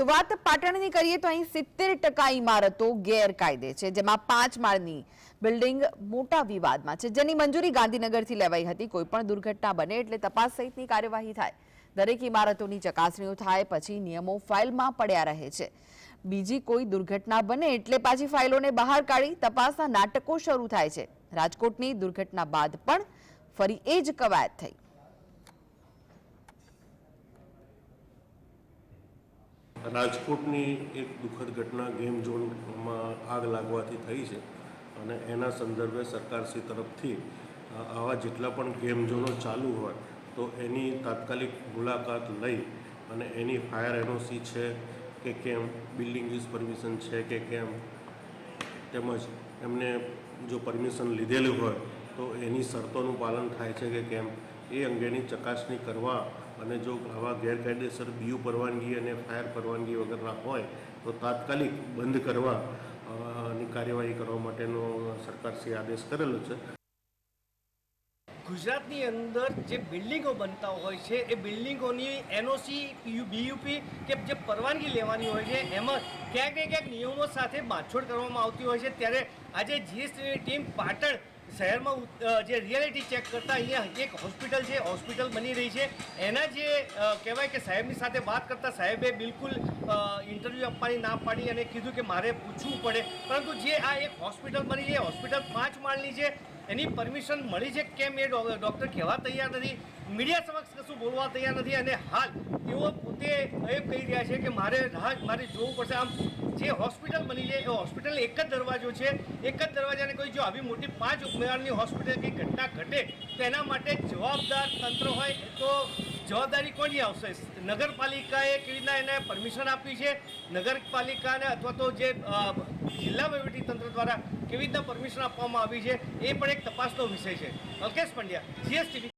તો વાત પાટણની કરીએ તો અહીં સિત્તેર ટકા ઇમારતો ગેરકાયદે છે, જેમાં પાંચ માળની બિલ્ડિંગ મોટા વિવાદમાં છે, જેની મંજૂરી ગાંધીનગરથી લેવાઈ હતી. કોઈ પણ દુર્ઘટના બને એટલે તપાસ સહિતની કાર્યવાહી થાય. દરેક ઇમારતોની ચકાસણીઓ થાય, પછી નિયમો ફાઇલમાં પડ્યા રહે છે. બીજી કોઈ દુર્ઘટના બને એટલે પાછી ફાઇલોને બહાર કાઢી તપાસના નાટકો શરૂ થાય છે. રાજકોટની દુર્ઘટના બાદ પણ ફરી એ જ કવાયત થઈ. રાજકોટની એક દુઃખદ ઘટના ગેમ ઝોનમાં આગ લાગવાથી થઈ છે અને એના સંદર્ભે સરકારશ્રી તરફથી આવા જેટલા પણ ગેમ ઝોનો ચાલુ હોય, તો એની તાત્કાલિક મુલાકાત લઈ અને એની ફાયર એનઓસી છે કે કેમ, બિલ્ડિંગ યુઝ પરમિશન છે કે કેમ, તેમજ એમને જો પરમિશન લીધેલું હોય, તો એની શરતોનું પાલન થાય છે કે કેમ, એ અંગેની ચકાસણી કરવા અને જો આવા ગેરકાયદેસર બીયુ પરવાનગી અને ફાયર પરવાનગી વગરના હોય, તો તાત્કાલિક બંધ કરવા ની કાર્યવાહી કરવા માટેનો સરકારશ્રી આદેશ કરેલો છે. ગુજરાતની અંદર જે બિલ્ડિંગો બનતા હોય છે, એ બિલ્ડિંગોની એનઓસી બીયુપી કે જે પરવાનગી લેવાની હોય છે, એમાં ક્યાંક ને ક્યાંક નિયમો સાથે બાંધછોડ કરવામાં આવતી હોય છે. ત્યારે આજે જીએસટીની ટીમ પાટણ શહેરમાં જે રિયાલિટી ચેક કરતા અહીંયા એક હોસ્પિટલ છે હોસ્પિટલ બની રહી છે. એના જે કહેવાય કે સાહેબની સાથે વાત કરતા સાહેબે બિલકુલ ઇન્ટરવ્યૂ આપવાની ના પાડી અને કીધું કે મારે પૂછવું પડે. પરંતુ જે આ એક હોસ્પિટલ બની છે હોસ્પિટલ પાંચ માળની છે એની પરમિશન મળી છે કેમ એ ડૉક્ટર કહેવા તૈયાર નથી. મીડિયા સમક્ષ કશું બોલવા તૈયાર નથી અને હાલ તેઓ પોતે એ કહી રહ્યા છે કે મારે રાહ, મારે જોવું પડશે. આમ જે હોસ્પિટલ બની છે, એ હોસ્પિટલ એક જ દરવાજો છે. એક જ દરવાજાને કોઈ જો આવી મોટી પાંચ ઉપમેળની હોસ્પિટલ કંઈ ઘટના ઘટે તો એના માટે જવાબદાર તંત્ર હોય તો જવાબદારી કોની આવશે? નગરપાલિકાએ કેવી રીતના એને પરમિશન આપી છે? નગરપાલિકાને અથવા તો જે જિલ્લા વહીવટી તંત્ર દ્વારા કેવી રીતના પરમિશન આપવામાં આવી છે એ પણ એક તપાસનો વિષય છે. અલ્કેશ પંડ્યા જીએસટીવી